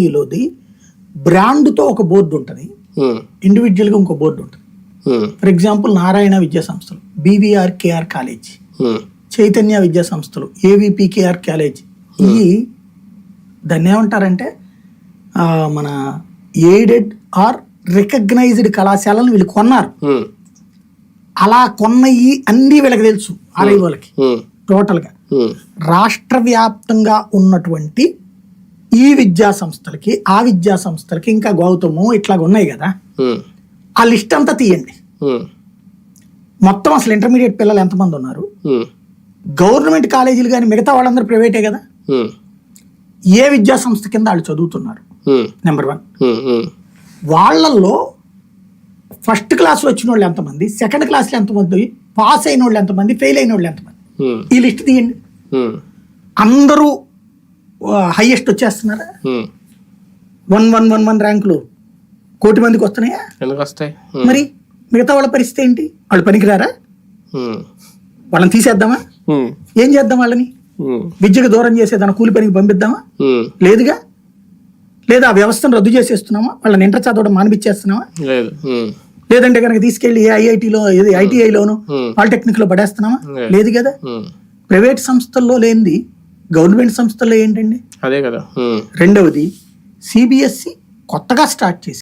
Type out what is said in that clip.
ఈలోది బ్రాండ్తో ఒక బోర్డు ఉంటుంది. ఇండివిజువల్గా ఇంకో బోర్డు ఉంటుంది. ఫర్ ఎగ్జాంపుల్ నారాయణ విద్యా సంస్థలు బీవీఆర్ కేఆర్ కాలేజ్ చైతన్య విద్యా సంస్థలు ఏవిపికేఆర్ కాలేజ్ ఇవి దాన్ని ఏమంటారంటే మన ఎయిడెడ్ ఆర్ రికగ్నైజ్డ్ కళాశాలను వీళ్ళు కొన్నారు. అలా కొన్నయి అన్నీ వీళ్ళకి తెలుసు ఆర్ఐ వాళ్ళకి. టోటల్గా రాష్ట్ర వ్యాప్తంగా ఉన్నటువంటి ఈ విద్యా సంస్థలకి ఆ విద్యా సంస్థలకి ఇంకా గౌతము ఇట్లాగ ఉన్నాయి కదా. ఆ లిస్ట్ అంతా తీయండి. మొత్తం అసలు ఇంటర్మీడియట్ పిల్లలు ఎంతమంది ఉన్నారు? గవర్నమెంట్ కాలేజీలు కానీ మిగతా వాళ్ళందరూ ప్రైవేటే కదా? ఏ విద్యా సంస్థ కింద వాళ్ళు చదువుతున్నారు? నెంబర్ వన్ వాళ్ళల్లో ఫస్ట్ క్లాస్లో వచ్చిన వాళ్ళు ఎంతమంది? సెకండ్ క్లాస్లో ఎంతమంది? పాస్ అయిన వాళ్ళు ఎంతమంది? ఫెయిల్ అయిన వాళ్ళు ఎంతమంది ఈ లిస్ట్ తీయండి. అందరూ హైయెస్ట్ వచ్చేస్తున్నారా. వన్ వన్ వన్ వన్ ర్యాంకులు కోటి మందికి వస్తున్నాయా? ఎందుకు వస్తాయి? మరి మిగతా వాళ్ళ పరిస్థితి ఏంటి? వాళ్ళు పనికిరారా? వాళ్ళని తీసేద్దామా? ఏం చేద్దాం వాళ్ళని? విద్యకు దూరం చేసేదాన్ని కూలి పనికి పంపిద్దామా? లేదుగా? లేదా ఆ వ్యవస్థను రద్దు చేసేస్తున్నామా? వాళ్ళని ఇంటర్ చదవడం మానిపించేస్తున్నామా? లేదంటే కనుక తీసుకెళ్ళి ఏ ఐఐటిలో ఏది ఐటీఐలోను. పాలిటెక్నిక్లో పడేస్తున్నామా? లేదు. కదా? ప్రైవేట్ సంస్థల్లో లేనిది గవర్నమెంట్ సంస్థల్లో ఏంటండి? అదే కదా. రెండవది సిబిఎస్సి కొత్తగా స్టార్ట్ చేసి